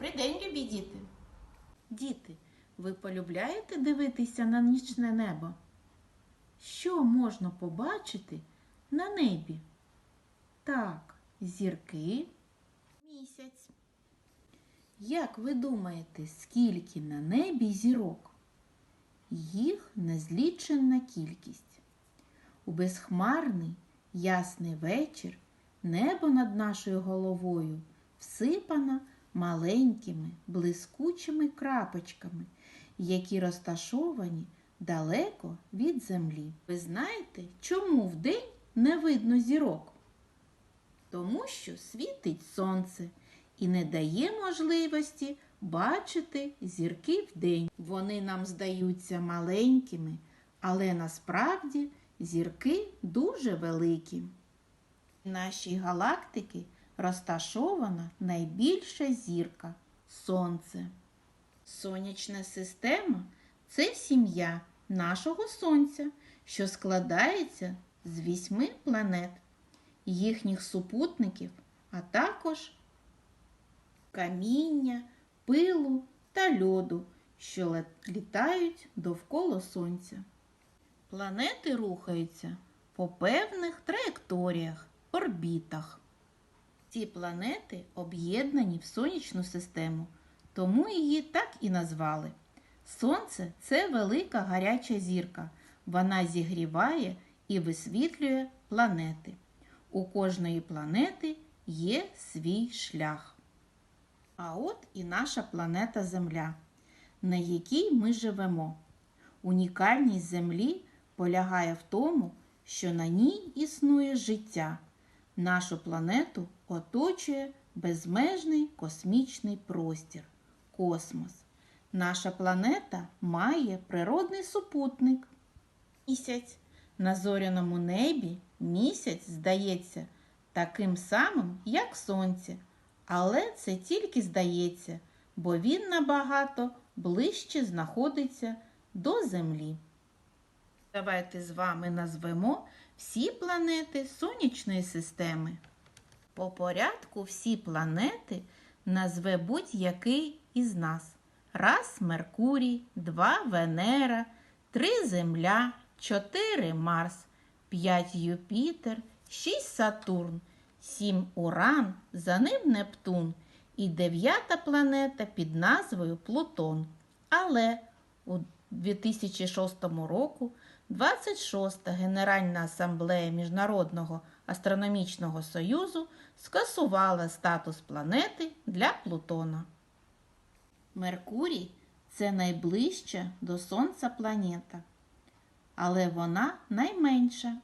Добрий день, любі діти. Діти, ви полюбляєте дивитися на нічне небо? Що можна побачити на небі? Так, зірки, місяць. Як ви думаєте, скільки на небі зірок? Їх незліченна кількість. У безхмарний ясний вечір небо над нашою головою всипано маленькими блискучими крапочками, які розташовані далеко від землі. Ви знаєте, чому вдень не видно зірок? Тому що світить сонце і не дає можливості бачити зірки вдень. Вони нам здаються маленькими, але насправді зірки дуже великі. В нашій галактики розташована найбільша зірка Сонце. Сонячна система це сім'я нашого Сонця, що складається з вісьми планет, їхніх супутників, а також каміння, пилу та льоду, що літають довкола Сонця. Планети рухаються по певних траєкторіях, орбітах. Ці планети об'єднані в сонячну систему, тому її так і назвали. Сонце це велика гаряча зірка. Вона зігріває і висвітлює планети. У кожної планети є свій шлях. А от і наша планета Земля, на якій ми живемо. Унікальність Землі полягає в тому, що на ній існує життя. Нашу планету оточує безмежний космічний простір космос. Наша планета має природний супутник місяць. На зоряному небі місяць здається таким самим, як сонце, але це тільки здається, бо він набагато ближче знаходиться до Землі. Давайте з вами назвемо всі планети сонячної системи. По порядку всі планети назве будь-який із нас. Раз Меркурій, два Венера, три Земля, чотири Марс, п'ять Юпітер, шість Сатурн, сім Уран, за ним Нептун і дев'ята планета під назвою Плутон. Але у 2006 року 26-та Генеральна асамблея Міжнародного астрономічного союзу скасувала статус планети для Плутона. Меркурій це найближча до Сонця планета, але вона найменша.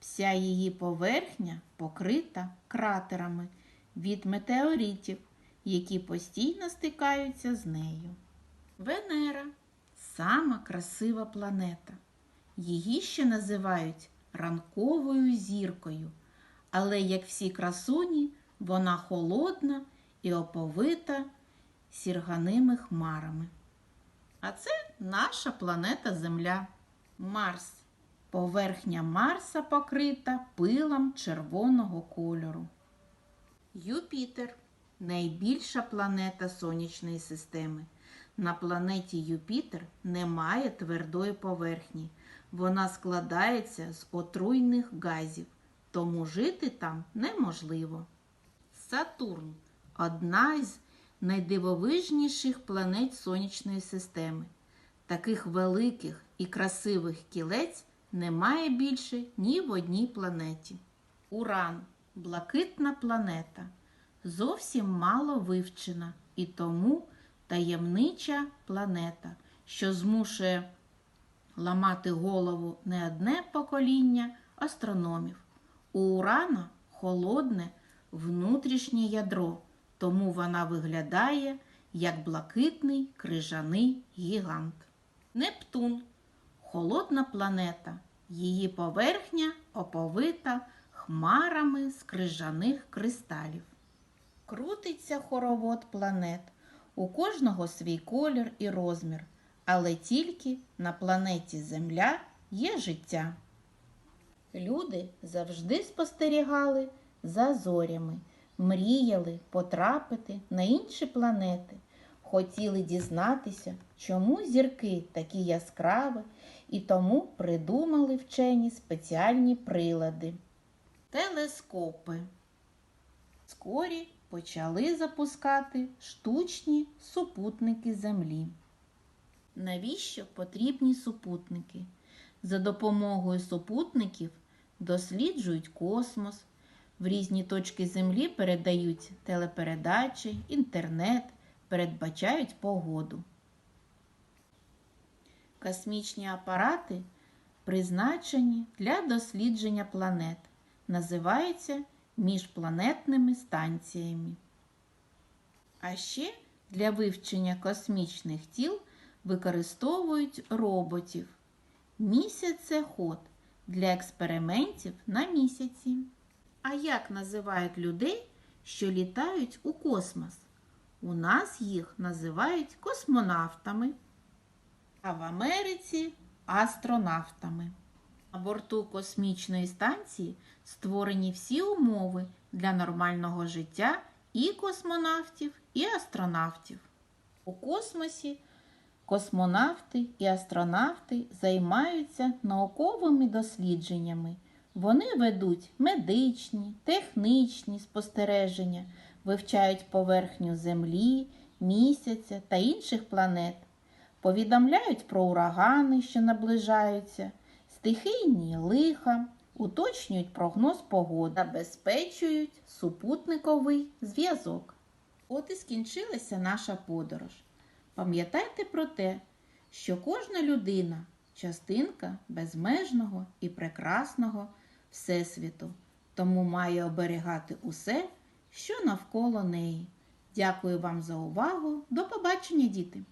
Вся її поверхня покрита кратерами від метеоритів, які постійно стикаються з нею. Венера сама красива планета. Її ще називають ранковою зіркою, але, як всі красуні, вона холодна і оповита сірганими хмарами. А це наша планета Земля, Марс. Поверхня Марса покрита пилом червоного кольору. Юпітер найбільша планета сонячної системи. На планеті Юпітер немає твердої поверхні. Вона складається з отруйних газів, тому жити там неможливо. Сатурн одна з найдивовижніших планет сонячної системи. Таких великих і красивих кілець немає більше ні в одній планеті. Уран блакитна планета, зовсім мало вивчена і тому таємнича планета, що змушує ламати голову не одне покоління астрономів. У Урана холодне внутрішнє ядро, тому вона виглядає як блакитний крижаний гігант. Нептун холодна планета. Її поверхня оповита хмарами з крижаних кристалів. Крутиться хоровод планет. У кожного свій колір і розмір, але тільки на планеті Земля є життя. Люди завжди спостерігали за зорями, мріяли потрапити на інші планети, хотіли дізнатися, чому зірки такі яскраві, і тому придумали вчені спеціальні прилади. Телескопи. Скорі почали запускати штучні супутники Землі. Навіщо потрібні супутники? За допомогою супутників досліджують космос, в різні точки Землі передають телепередачі, інтернет, передбачають погоду. Космічні апарати призначені для дослідження планет, називаються міжпланетними станціями. А ще для вивчення космічних тіл використовують роботів. Місяцеход для експериментів на місяці. А як називають людей, що літають у космос? У нас їх називають космонавтами, а в Америці астронавтами. На борту космічної станції створені всі умови для нормального життя і космонавтів, і астронавтів. У космосі космонавти і астронавти займаються науковими дослідженнями. Вони ведуть медичні, технічні спостереження, вивчають поверхню Землі, місяця та інших планет, повідомляють про урагани, що наближаються, стихійні лиха, уточнюють прогноз погоди, забезпечують супутниковий зв'язок. От і скінчилася наша подорож. Пам'ятайте про те, що кожна людина частинка безмежного і прекрасного Всесвіту, тому має оберігати усе, що навколо неї. Дякую вам за увагу. До побачення, діти!